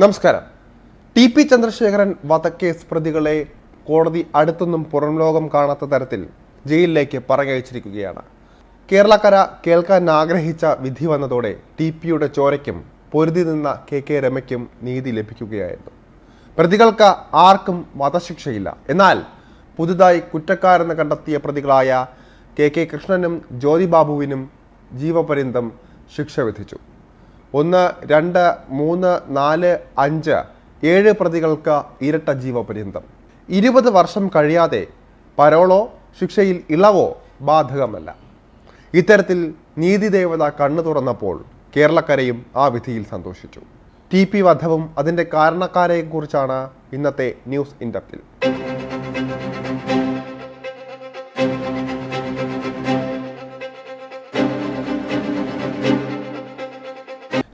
നമസ്കാരം. T P Chandrasekharan വധക്കേസ് പ്രതികളെ കോടതി അടുത്തൊന്നും പുറം ലോകം കാണാത്ത തരത്തിൽ ജയിലിലേക്ക് പറഞ്ഞയച്ചിരിക്കുകയാണ് കേരളക്കര കേൾക്കാൻ ആഗ്രഹിച്ച വിധി വന്നതോടെ ടി പിയുടെ ചോരയ്ക്കും പൊരുതി നിന്ന കെ കെ രമയ്ക്കും നീതി ലഭിക്കുകയായിരുന്നു. പ്രതികൾക്ക് ആർക്കും വധശിക്ഷയില്ല. എന്നാൽ പുതുതായി കുറ്റക്കാരെന്ന് കണ്ടെത്തിയ പ്രതികളായ കെ കെ കൃഷ്ണനും ജ്യോതിബാബുവിനും ജീവപര്യന്തം ശിക്ഷ വിധിച്ചു. ഒന്ന് രണ്ട് മൂന്ന് നാല് അഞ്ച് ഏഴ് പ്രതികൾക്ക് ഇരട്ട ജീവപര്യന്തം. ഇരുപത് വർഷം കഴിയാതെ പരോളോ ശിക്ഷയിൽ ഇളവോ ബാധകമല്ല. ഇത്തരത്തിൽ നീതിദേവത കണ്ണു തുറന്നപ്പോൾ കേരളക്കരയും ആ വിധിയിൽ സന്തോഷിച്ചു. ടി പി വധവും അതിന്റെ കാരണക്കാരെക്കുറിച്ചാണ് ഇന്നത്തെ ന്യൂസ് ഇൻഡപ്തിൽ.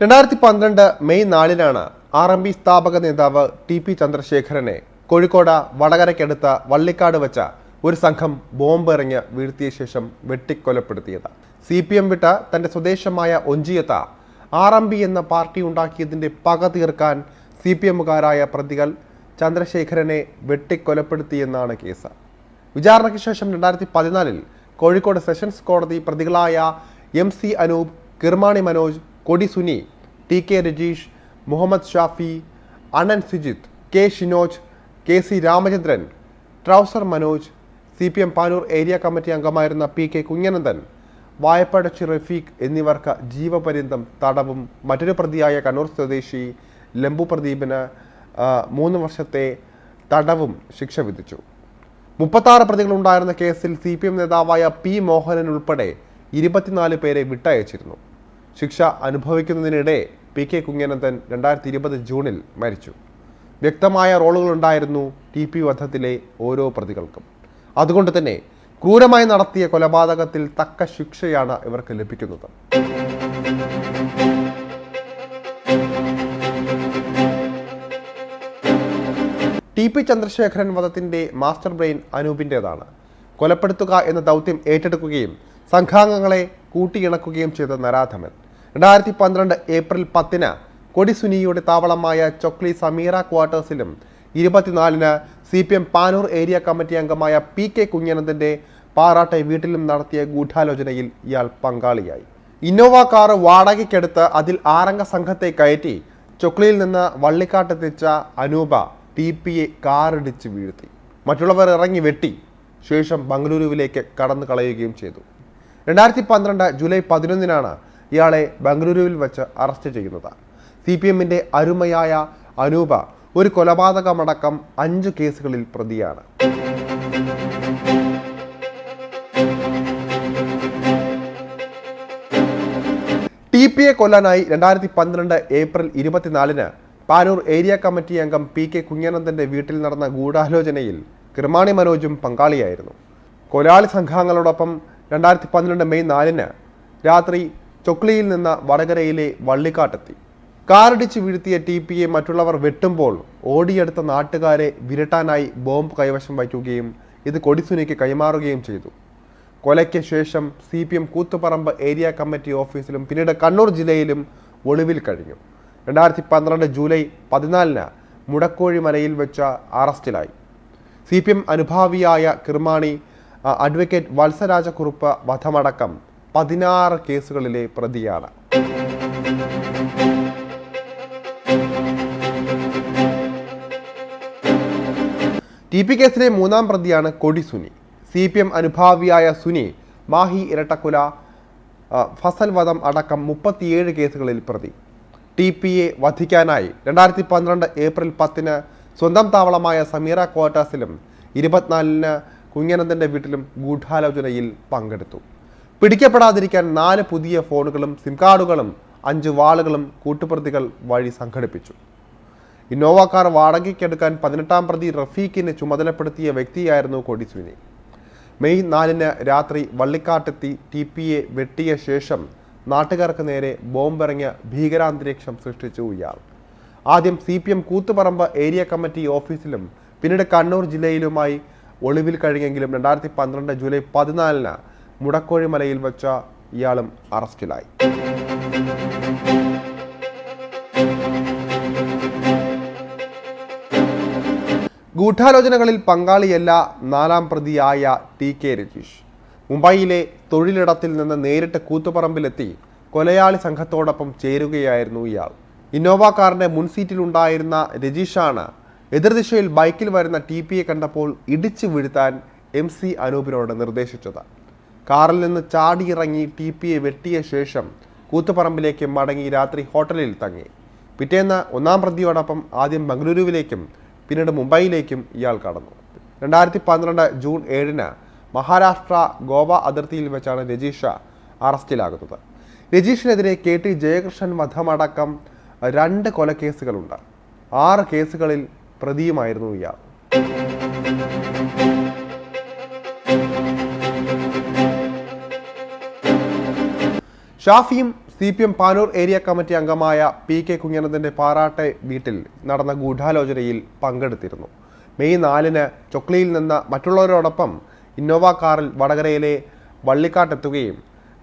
രണ്ടായിരത്തി പന്ത്രണ്ട് മെയ് നാലിനാണ് ആർ എം പി സ്ഥാപക നേതാവ് ടി പി ചന്ദ്രശേഖരനെ കോഴിക്കോട് വടകരയ്ക്കടുത്ത വള്ളിക്കാട് വെച്ച ഒരു സംഘം ബോംബ് എറിഞ്ഞ് വീഴ്ത്തിയ ശേഷം വെട്ടിക്കൊലപ്പെടുത്തിയത്. സി പി എം വിട്ട തന്റെ സ്വദേശമായ ഒഞ്ചിയത്ത ആർ എം പി എന്ന പാർട്ടി ഉണ്ടാക്കിയതിന്റെ പക തീർക്കാൻ സി പി എമ്മുകാരായ പ്രതികൾ ചന്ദ്രശേഖരനെ വെട്ടിക്കൊലപ്പെടുത്തിയെന്നാണ് കേസ്. വിചാരണയ്ക്ക് ശേഷം രണ്ടായിരത്തി പതിനാലിൽ കോഴിക്കോട് സെഷൻസ് കോടതി പ്രതികളായ M C Anoop Kirmani Manoj Kodi Suni T K Rajeesh Muhammad Shafi Anan Sijith K Shinoj K C Ramachandran trouser Manoj C P M Panoor area committee അംഗമായിരുന്ന P K Kunhanandan Vayappadachi Rafeeq എന്നിവർക്ക് ജീവപര്യന്തം തടവും മറ്റൊരു പ്രതിയായ കണ്ണൂർ സ്വദേശി ലംബു പ്രദീപിന് മൂന്ന് വർഷത്തെ തടവും ശിക്ഷ വിധിച്ചു. മുപ്പത്താറ് പ്രതികളുണ്ടായിരുന്ന കേസിൽ സി പി എം നേതാവായ പി മോഹനൻ ഉൾപ്പെടെ ഇരുപത്തിനാല് പേരെ വിട്ടയച്ചിരുന്നു. ശിക്ഷ അനുഭവിക്കുന്നതിനിടെ പി കെ കുഞ്ഞനന്തൻ രണ്ടായിരത്തി ഇരുപത് ജൂണിൽ മരിച്ചു. വ്യക്തമായ റോളുകളുണ്ടായിരുന്നു ടി പി വധത്തിലെ ഓരോ പ്രതികൾക്കും. അതുകൊണ്ട് തന്നെ ക്രൂരമായി നടത്തിയ കൊലപാതകത്തിൽ തക്ക ശിക്ഷയാണ് ഇവർക്ക് ലഭിക്കുന്നത്. ടി പി ചന്ദ്രശേഖരൻ വധത്തിന്റെ മാസ്റ്റർ ബ്രെയിൻ അനൂപിന്റേതാണ്. കൊലപ്പെടുത്തുക എന്ന ദൗത്യം ഏറ്റെടുക്കുകയും സംഘാംഗങ്ങളെ കൂട്ടിയിണക്കുകയും ചെയ്ത നരാധമൻ. രണ്ടായിരത്തി പന്ത്രണ്ട് ഏപ്രിൽ പത്തിന് കൊടിസുനിയുടെ താവളമായ ചൊക്ലി സമീറ ക്വാർട്ടേഴ്സിലും ഇരുപത്തിനാലിന് C P M Panoor area committee അംഗമായ പി കെ കുഞ്ഞനന്ദന്റെ പാറാട്ടെ വീട്ടിലും നടത്തിയ ഗൂഢാലോചനയിൽ ഇയാൾ പങ്കാളിയായി. ഇന്നോവ കാർ വാടകയ്ക്കെടുത്ത് അതിൽ ആറംഗ സംഘത്തെ കയറ്റി ചൊക്ലിയിൽ നിന്ന് വള്ളിക്കാട്ടെത്തിച്ച അനൂപ ടി പിയെ കാറിടിച്ച് വീഴ്ത്തി. മറ്റുള്ളവർ ഇറങ്ങി വെട്ടി. ശേഷം ബംഗളൂരുവിലേക്ക് കടന്നു കളയുകയും ചെയ്തു. രണ്ടായിരത്തി പന്ത്രണ്ട് ജൂലൈ പതിനൊന്നിനാണ് ഇയാളെ ബംഗളൂരുവിൽ വെച്ച് അറസ്റ്റ് ചെയ്യുന്നത് സി പി എമ്മിന്റെ അരുമയായ അനൂപ ഒരു കൊലപാതകമടക്കം അഞ്ച് കേസുകളിൽ പ്രതിയാണ്. ടി പി എ കൊല്ലാനായി രണ്ടായിരത്തി പന്ത്രണ്ട് ഏപ്രിൽ ഇരുപത്തിനാലിന് പാനൂർ ഏരിയ കമ്മിറ്റി അംഗം പി കെ കുഞ്ഞനന്ദന്റെ വീട്ടിൽ നടന്ന ഗൂഢാലോചനയിൽ കൃമാണി മനോജും പങ്കാളിയായിരുന്നു. കൊലാളി സംഘാംഗങ്ങളോടൊപ്പം രണ്ടായിരത്തി പന്ത്രണ്ട് മെയ് നാലിന് രാത്രി ചൊക്ലിയിൽ നിന്ന് വടകരയിലെ വള്ളിക്കാട്ടെത്തി. കാറിടിച്ച് വീഴ്ത്തിയ ടി പി എ മറ്റുള്ളവർ വെട്ടുമ്പോൾ ഓടിയെടുത്ത നാട്ടുകാരെ വിരട്ടാനായി ബോംബ് കൈവശം വയ്ക്കുകയും ഇത് കൊടിസുനിക്ക് കൈമാറുകയും ചെയ്തു. കൊലയ്ക്ക് ശേഷം C P M Koothuparamba area committee ഓഫീസിലും പിന്നീട് കണ്ണൂർ ജില്ലയിലും ഒളിവിൽ കഴിഞ്ഞു. രണ്ടായിരത്തി പന്ത്രണ്ട് ജൂലൈ പതിനാലിന് മുടക്കോഴി മലയിൽ വെച്ച അറസ്റ്റിലായി. സി പി എം അനുഭാവിയായ കിർമാണി അഡ്വക്കേറ്റ് വത്സരാജക്കുറുപ്പ് വധമടക്കം പതിനാറ് കേസുകളിലെ പ്രതിയാണ്. ടി പി കേസിലെ മൂന്നാം പ്രതിയാണ് Kodi Suni. C P M അനുഭാവിയായ Suni Mahe ഇരട്ടക്കുല ഫസൽ വധം അടക്കം മുപ്പത്തിയേഴ് കേസുകളിൽ പ്രതി. ടി പി എ വധിക്കാനായി രണ്ടായിരത്തി പന്ത്രണ്ട് ഏപ്രിൽ പത്തിന് സ്വന്തം താവളമായ സമീറ ക്വാർട്ടേഴ്സിലും ഇരുപത്തിനാലിന് കുഞ്ഞനന്ദന്റെ വീട്ടിലും ഗൂഢാലോചനയിൽ പങ്കെടുത്തു. പിടിക്കപ്പെടാതിരിക്കാൻ നാല് പുതിയ ഫോണുകളും സിം കാർഡുകളും അഞ്ച് വാളുകളും കൂട്ടുപ്രതികൾ വഴി സംഘടിപ്പിച്ചു. ഇന്നോവ കാർ വാടകയ്ക്കെടുക്കാൻ പതിനെട്ടാം പ്രതി റഫീഖിനെ ചുമതലപ്പെടുത്തിയ വ്യക്തിയായിരുന്നു കൊടിസുനി മെയ് നാലിന് രാത്രി വള്ളിക്കാട്ടെത്തി ടി പി എ വെട്ടിയ ശേഷം നാട്ടുകാർക്ക് നേരെ ബോംബെറിഞ്ഞ് ഭീകരാന്തരീക്ഷം സൃഷ്ടിച്ചു ഇയാൾ. ആദ്യം C P M Koothuparamba area committee ഓഫീസിലും പിന്നീട് കണ്ണൂർ ജില്ലയിലുമായി ഒളിവിൽ കഴിഞ്ഞെങ്കിലും രണ്ടായിരത്തി പന്ത്രണ്ട് ജൂലൈ പതിനാലിന് മുടക്കോഴി വച്ച വെച്ച ഇയാളും അറസ്റ്റിലായി. ഗൂഢാലോചനകളിൽ പങ്കാളിയല്ല നാലാം പ്രതിയായ ടി കെ രജീഷ്. മുംബൈയിലെ തൊഴിലിടത്തിൽ നിന്ന് നേരിട്ട് കൂത്തുപറമ്പിലെത്തി കൊലയാളി സംഘത്തോടൊപ്പം ചേരുകയായിരുന്നു ഇയാൾ. ഇന്നോവ കാറിന്റെ മുൻസീറ്റിലുണ്ടായിരുന്ന രജീഷാണ് എതിർദിശയിൽ ബൈക്കിൽ വരുന്ന ടി പിയെ കണ്ടപ്പോൾ ഇടിച്ചു വീഴ്ത്താൻ എം സി അനൂപിനോട് നിർദ്ദേശിച്ചത്. കാറിൽ നിന്ന് ചാടിയിറങ്ങി ടി പിയെ വെട്ടിയ ശേഷം കൂത്തുപറമ്പിലേക്ക് മടങ്ങി രാത്രി ഹോട്ടലിൽ തങ്ങി. പിറ്റേന്ന് ഒന്നാം പ്രതിയോടൊപ്പം ആദ്യം ബംഗളൂരുവിലേക്കും പിന്നീട് മുംബൈയിലേക്കും ഇയാൾ കടന്നു. രണ്ടായിരത്തി പന്ത്രണ്ട് ജൂൺ ഏഴിന് മഹാരാഷ്ട്ര ഗോവ അതിർത്തിയിൽ വെച്ചാണ് രജീഷ അറസ്റ്റിലാകുന്നത്. രജീഷിനെതിരെ കെ ടി ജയകൃഷ്ണൻ വധമടക്കം രണ്ട് കൊലക്കേസുകളുണ്ട്. ആറ് കേസുകളിൽ പ്രതിയുമായിരുന്നു ഇയാൾ. ഷാഫിയും C P M Panoor area committee അംഗമായ പി കെ കുഞ്ഞനന്ദന്റെ പാറാട്ടെ വീട്ടിൽ നടന്ന ഗൂഢാലോചനയിൽ പങ്കെടുത്തിരുന്നു. മെയ് നാലിന് ചൊക്ലിയിൽ നിന്ന് മറ്റുള്ളവരോടൊപ്പം ഇന്നോവ കാറിൽ വടകരയിലെ വള്ളിക്കാട്ടെത്തുകയും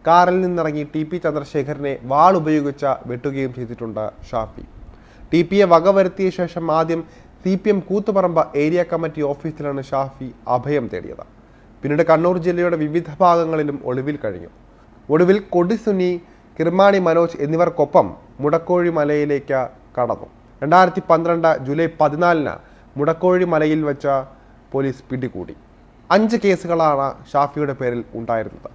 കാറിൽ നിന്നിറങ്ങി ടി പി ചന്ദ്രശേഖരനെ വാൾ ഉപയോഗിച്ച് വെട്ടുകയും ചെയ്തിട്ടുണ്ട് ഷാഫി. ടി പിയെ വകവരുത്തിയ ശേഷം ആദ്യം C P M Koothuparamba area committee ഓഫീസിലാണ് ഷാഫി അഭയം തേടിയത്. പിന്നീട് കണ്ണൂർ ജില്ലയുടെ വിവിധ ഭാഗങ്ങളിലും ഒളിവിൽ കഴിഞ്ഞു. ഒടുവിൽ കൊടിസുനി കിർമാണി മനോജ് എന്നിവർക്കൊപ്പം മുടക്കോഴി മലയിലേക്ക് കടന്നു. രണ്ടായിരത്തി പന്ത്രണ്ട് ജൂലൈ പതിനാലിന് മുടക്കോഴി മലയിൽ വെച്ച പോലീസ് പിടികൂടി. അഞ്ച് കേസുകളാണ് ഷാഫിയുടെ പേരിൽ ഉണ്ടായിരുന്നത്.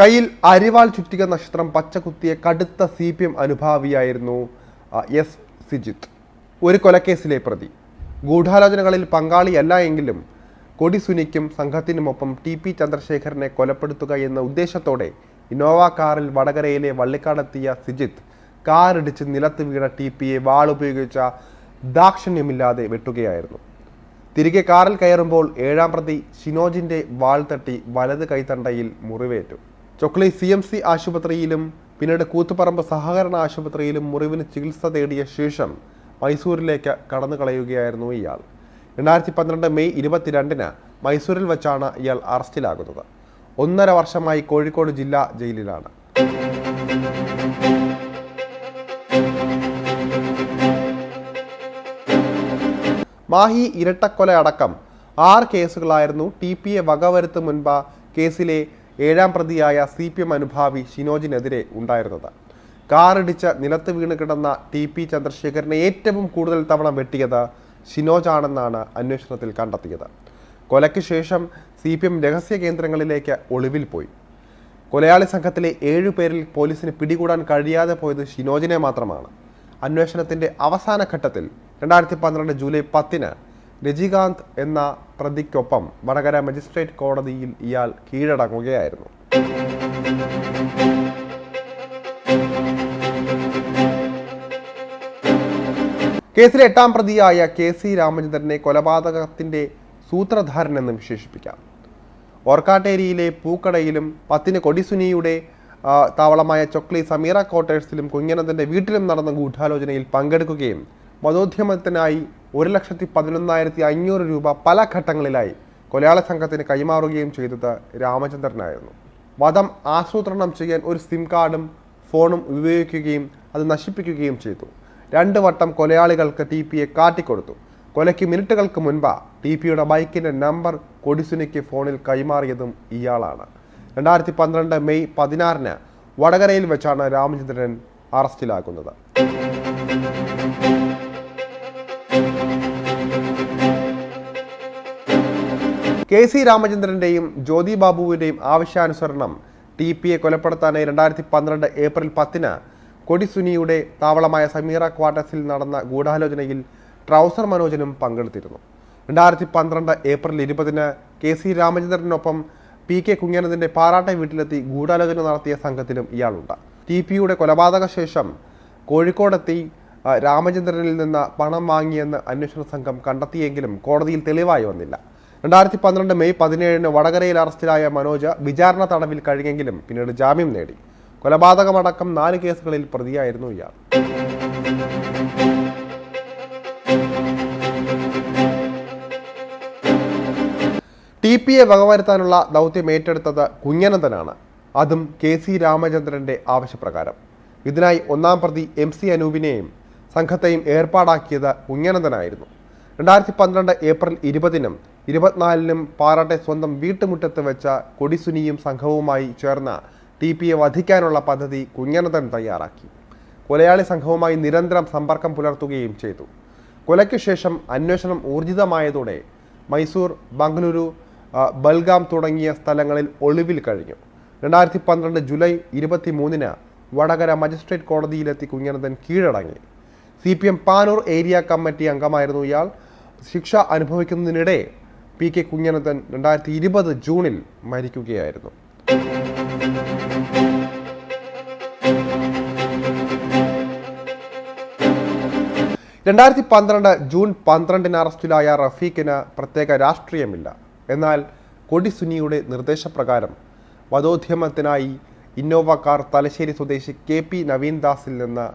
കയ്യിൽ അരിവാൾ ചുറ്റിക നക്ഷത്രം പച്ചകുത്തിയ കടുത്ത സി പി എം അനുഭാവിയായിരുന്നു എസ്. സിജിത്ത്. ഒരു കൊലക്കേസിലെ പ്രതി. ഗൂഢാലോചനകളിൽ പങ്കാളിയല്ല എങ്കിലും കൊടിസുനിക്കും സംഘത്തിനുമൊപ്പം ടി പി ചന്ദ്രശേഖരനെ കൊലപ്പെടുത്തുക എന്ന ഉദ്ദേശത്തോടെ ഇന്നോവ കാറിൽ വടകരയിലെ വള്ളിക്കാടെത്തിയ സിജിത്ത് കാറിടിച്ച് നിലത്ത് വീണ ടി പിയെ വാളുപയോഗിച്ച ദാക്ഷിണ്യമില്ലാതെ വെട്ടുകയായിരുന്നു. തിരികെ കാറിൽ കയറുമ്പോൾ ഏഴാം പ്രതി ഷിനോജിന്റെ വാൾ തട്ടി വലത് കൈത്തണ്ടയിൽ മുറിവേറ്റു. ചൊക്ലി സി എം സി ആശുപത്രിയിലും പിന്നീട് കൂത്തുപറമ്പ് സഹകരണ ആശുപത്രിയിലും മുറിവിന് ചികിത്സ തേടിയ ശേഷം മൈസൂരിലേക്ക് കടന്നു കളയുകയായിരുന്നു ഇയാൾ. രണ്ടായിരത്തി പന്ത്രണ്ട് മെയ് ഇരുപത്തിരണ്ടിന് മൈസൂരിൽ വെച്ചാണ് ഇയാൾ അറസ്റ്റിലാകുന്നത്. ഒന്നര വർഷമായി കോഴിക്കോട് ജില്ലാ ജയിലിലാണ്. മാഹി ഇരട്ടക്കൊല അടക്കം ആറ് കേസുകളായിരുന്നു ടി പി എ വകവരുത്ത് മുൻപ് കേസിലെ ഏഴാം പ്രതിയായ സി പി എം അനുഭാവി ഷിനോജിനെതിരെ ഉണ്ടായിരുന്നത്. കാറിടിച്ച് നിലത്ത് വീണ് കിടന്ന ടി പി ചന്ദ്രശേഖരനെ ഏറ്റവും കൂടുതൽ തവണ വെട്ടിയത് ഷിനോജാണെന്നാണ് അന്വേഷണത്തിൽ കണ്ടെത്തിയത്. കൊലയ്ക്ക് ശേഷം സി പി എം രഹസ്യ കേന്ദ്രങ്ങളിലേക്ക് ഒളിവിൽ പോയി. കൊലയാളി സംഘത്തിലെ ഏഴു പേരിൽ പോലീസിന് പിടികൂടാൻ കഴിയാതെ പോയത് ഷിനോജിനെ മാത്രമാണ്. അന്വേഷണത്തിന്റെ അവസാന ഘട്ടത്തിൽ രണ്ടായിരത്തി പന്ത്രണ്ട് ജൂലൈ പത്തിന് രജികാന്ത് എന്ന പ്രതിക്കൊപ്പം വടകര മജിസ്ട്രേറ്റ് കോടതിയിൽ ഇയാൾ കീഴടങ്ങുകയായിരുന്നു. കേസിലെ എട്ടാം പ്രതിയായ കെ സി രാമചന്ദ്രനെ കൊലപാതകത്തിന്റെ സൂത്രധാരനെന്ന് വിശേഷിപ്പിക്കാം. ഓർക്കാട്ടേരിയിലെ പൂക്കടയിലും പത്തിന് കൊടിസുനിയുടെ താവളമായ ചൊക്ലി സമീറ ക്വാർട്ടേഴ്സിലും കുഞ്ഞനന്ദന്റെ വീട്ടിലും നടന്ന ഗൂഢാലോചനയിൽ പങ്കെടുക്കുകയും മതോദ്യമത്തിനായി ഒരു ലക്ഷത്തി പതിനൊന്നായിരത്തി അഞ്ഞൂറ് രൂപ പല ഘട്ടങ്ങളിലായി കൊലയാള സംഘത്തിന് കൈമാറുകയും ചെയ്തത് രാമചന്ദ്രനായിരുന്നു. വധം ആസൂത്രണം ചെയ്യാൻ ഒരു സിം കാർഡും ഫോണും ഉപയോഗിക്കുകയും അത് നശിപ്പിക്കുകയും ചെയ്തു. രണ്ട് വട്ടം കൊലയാളികൾക്ക് ടി പിയെ കാട്ടിക്കൊടുത്തു. കൊലയ്ക്ക് മിനിറ്റുകൾക്ക് മുൻപ് ടി പിയുടെ ബൈക്കിന്റെ നമ്പർ കൊടിസുനിക്ക് ഫോണിൽ കൈമാറിയതും ഇയാളാണ്. രണ്ടായിരത്തി പന്ത്രണ്ട് മെയ് പതിനാറിന് വടകരയിൽ വെച്ചാണ് രാമചന്ദ്രൻ അറസ്റ്റിലാക്കുന്നത് കെ സി രാമചന്ദ്രന്റെയും ജ്യോതി ബാബുവിന്റെയും ആവശ്യാനുസരണം ടി പിയെ കൊലപ്പെടുത്താനായി രണ്ടായിരത്തി പന്ത്രണ്ട് ഏപ്രിൽ പത്തിന് കൊടിസുനിയുടെ താവളമായ സമീറ ക്വാർട്ടേഴ്സിൽ നടന്ന ഗൂഢാലോചനയിൽ ട്രൗസർ മനോജനും പങ്കെടുത്തിരുന്നു. രണ്ടായിരത്തി പന്ത്രണ്ട് ഏപ്രിൽ ഇരുപതിന് കെ സി രാമചന്ദ്രനൊപ്പം പി കെ കുഞ്ഞനന്ദിന്റെ പാറാട്ടെ വീട്ടിലെത്തി ഗൂഢാലോചന നടത്തിയ സംഘത്തിലും ഇയാളുണ്ട്. ടി പിയുടെ കൊലപാതക ശേഷം കോഴിക്കോടെത്തി രാമചന്ദ്രനിൽ നിന്ന് പണം വാങ്ങിയെന്ന് അന്വേഷണ സംഘം കണ്ടെത്തിയെങ്കിലും കോടതിയിൽ തെളിവായി വന്നില്ല. രണ്ടായിരത്തി പന്ത്രണ്ട് മെയ് പതിനേഴിന് വടകരയിൽ അറസ്റ്റിലായ മനോജ് വിചാരണ തടവിൽ കഴിഞ്ഞെങ്കിലും പിന്നീട് ജാമ്യം നേടി. കൊലപാതകമടക്കം നാല് കേസുകളിൽ പ്രതിയായിരുന്നു ഇയാൾ. ടി പി എ വകവരുത്താനുള്ള ദൗത്യം ഏറ്റെടുത്തത് കുഞ്ഞനന്ദനാണ് അതും കെ സി രാമചന്ദ്രന്റെ ആവശ്യപ്രകാരം. ഇതിനായി ഒന്നാം പ്രതി എം സി അനൂപിനെയും സംഘത്തെയും ഏർപ്പാടാക്കിയത് കുഞ്ഞനന്ദനായിരുന്നു രണ്ടായിരത്തി പന്ത്രണ്ട് ഏപ്രിൽ ഇരുപതിനും ഇരുപത്തിനാലിനും പാറാട്ടെ സ്വന്തം വീട്ടുമുറ്റത്ത് വെച്ച കൊടിസുനിയും സംഘവുമായി ചേർന്ന ടി പിയെ വധിക്കാനുള്ള പദ്ധതി കുഞ്ഞനന്ദൻ തയ്യാറാക്കി. കൊലയാളി സംഘവുമായി നിരന്തരം സമ്പർക്കം പുലർത്തുകയും ചെയ്തു. കൊലയ്ക്ക് ശേഷം അന്വേഷണം ഊർജിതമായതോടെ മൈസൂർ ബംഗളൂരു ബൽഗാം തുടങ്ങിയ സ്ഥലങ്ങളിൽ ഒളിവിൽ കഴിഞ്ഞു. രണ്ടായിരത്തി പന്ത്രണ്ട് ജൂലൈ ഇരുപത്തി മൂന്നിന് വടകര മജിസ്ട്രേറ്റ് കോടതിയിലെത്തി കുഞ്ഞനന്ദൻ കീഴടങ്ങി. C P M Panoor area committee അംഗമായിരുന്നു ഇയാൾ. ശിക്ഷ അനുഭവിക്കുന്നതിനിടെ പി കെ കുഞ്ഞനന്ദൻ രണ്ടായിരത്തി ഇരുപത് ജൂണിൽ മരിക്കുകയായിരുന്നു. രണ്ടായിരത്തി പന്ത്രണ്ട് ജൂൺ പന്ത്രണ്ടിന് അറസ്റ്റിലായ റഫീഖിന് പ്രത്യേക രാഷ്ട്രീയമില്ല. എന്നാൽ കൊടി സുനിയുടെ നിർദ്ദേശപ്രകാരം വധോദ്യമത്തിനായി ഇന്നോവ കാർ തലശ്ശേരി സ്വദേശി കെ പി നവീൻദാസിൽ നിന്ന്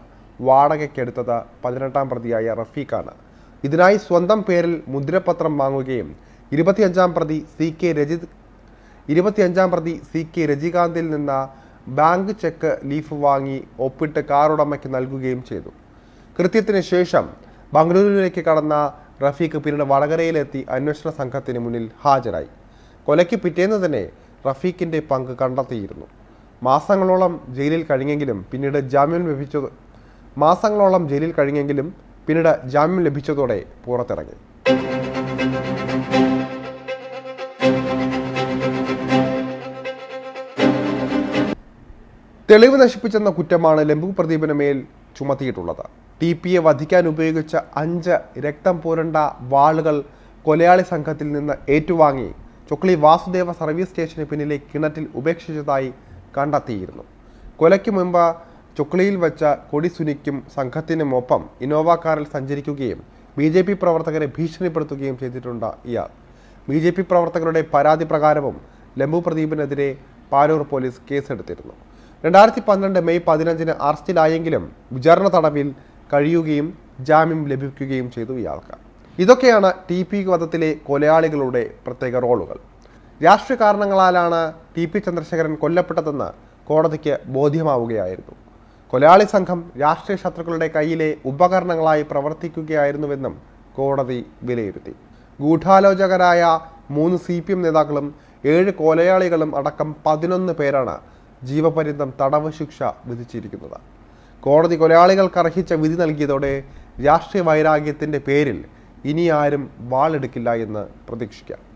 വാടകയ്ക്കെടുത്തത് പതിനെട്ടാം പ്രതിയായ റഫീഖാണ്. ഇതിനായി സ്വന്തം പേരിൽ മുദ്രപത്രം വാങ്ങുകയും ഇരുപത്തിയഞ്ചാം പ്രതി സി കെ രജിത് ഇരുപത്തിയഞ്ചാം പ്രതി സി കെ രജികാന്തിൽ നിന്ന് ബാങ്ക് ചെക്ക് ലീഫ് വാങ്ങി ഒപ്പിട്ട് കാറുടമയ്ക്ക് നൽകുകയും ചെയ്തു. കൃത്യത്തിന് ശേഷം ബംഗളൂരുവിലേക്ക് കടന്ന റഫീഖ് പിന്നീട് വടകരയിലെത്തി അന്വേഷണ സംഘത്തിന് മുന്നിൽ ഹാജരായി. കൊലയ്ക്ക് പിറ്റേന്ന് തന്നെ റഫീഖിന്റെ പങ്ക് കണ്ടെത്തിയിരുന്നു. മാസങ്ങളോളം ജയിലിൽ കഴിഞ്ഞെങ്കിലും പിന്നീട് ജാമ്യം ലഭിച്ചത് മാസങ്ങളോളം ജയിലിൽ കഴിഞ്ഞെങ്കിലും പിന്നീട് ജാമ്യം ലഭിച്ചതോടെ പുറത്തിറങ്ങി. തെളിവ് നശിപ്പിച്ചെന്ന കുറ്റമാണ് ലംബു പ്രദീപിന് മേൽ ചുമത്തിയിട്ടുള്ളത്. ടി പിയെ വധിക്കാൻ ഉപയോഗിച്ച അഞ്ച് രക്തം പുരണ്ട വാളുകൾ കൊലയാളി സംഘത്തിൽ നിന്ന് ഏറ്റുവാങ്ങി. ചൊക്ലി വാസുദേവ സർവീസ് സ്റ്റേഷന് പിന്നിലെ കിണറ്റിൽ ഉപേക്ഷിച്ചതായി കണ്ടെത്തിയിരുന്നു. കൊലയ്ക്ക് മുമ്പ് ചൊക്ലിയിൽ വെച്ച കൊടിസുനിക്കും സംഘത്തിനുമൊപ്പം ഇന്നോവ കാറിൽ സഞ്ചരിക്കുകയും ബി ജെ പി പ്രവർത്തകരെ ഭീഷണിപ്പെടുത്തുകയും ചെയ്തിട്ടുണ്ട് ഇയാൾ. ബി ജെ പി പ്രവർത്തകരുടെ പരാതി പ്രകാരവും ലംബു പ്രദീപിനെതിരെ പാനൂർ പോലീസ് കേസെടുത്തിരുന്നു. രണ്ടായിരത്തി പന്ത്രണ്ട് മെയ് പതിനഞ്ചിന് അറസ്റ്റിലായെങ്കിലും വിചാരണ തടവിൽ കഴിയുകയും ജാമ്യം ലഭിക്കുകയും ചെയ്തു ഇയാൾക്ക്. ഇതൊക്കെയാണ് ടി പി വധത്തിലെ കൊലയാളികളുടെ പ്രത്യേക റോളുകൾ. രാഷ്ട്രീയ കാരണങ്ങളാലാണ് ടി പി ചന്ദ്രശേഖരൻ കൊല്ലപ്പെട്ടതെന്ന് കോടതിക്ക് ബോധ്യമാവുകയായിരുന്നു. കൊലയാളി സംഘം രാഷ്ട്രീയ ശത്രുക്കളുടെ കയ്യിലെ ഉപകരണങ്ങളായി പ്രവർത്തിക്കുകയായിരുന്നുവെന്നും കോടതി വിലയിരുത്തി. ഗൂഢാലോചകരായ മൂന്ന് സി പി എം നേതാക്കളും ഏഴ് കൊലയാളികളും അടക്കം പതിനൊന്ന് പേരാണ് ജീവപര്യന്തം തടവ് ശിക്ഷ വിധിച്ചിരിക്കുന്നത്. കോടതി കൊലയാളികൾക്ക് അർഹിച്ച വിധി നൽകിയതോടെ രാഷ്ട്രീയ വൈരാഗ്യത്തിന്റെ പേരിൽ ഇനി ആരും വാളെടുക്കില്ല എന്ന് പ്രതീക്ഷിക്കാം.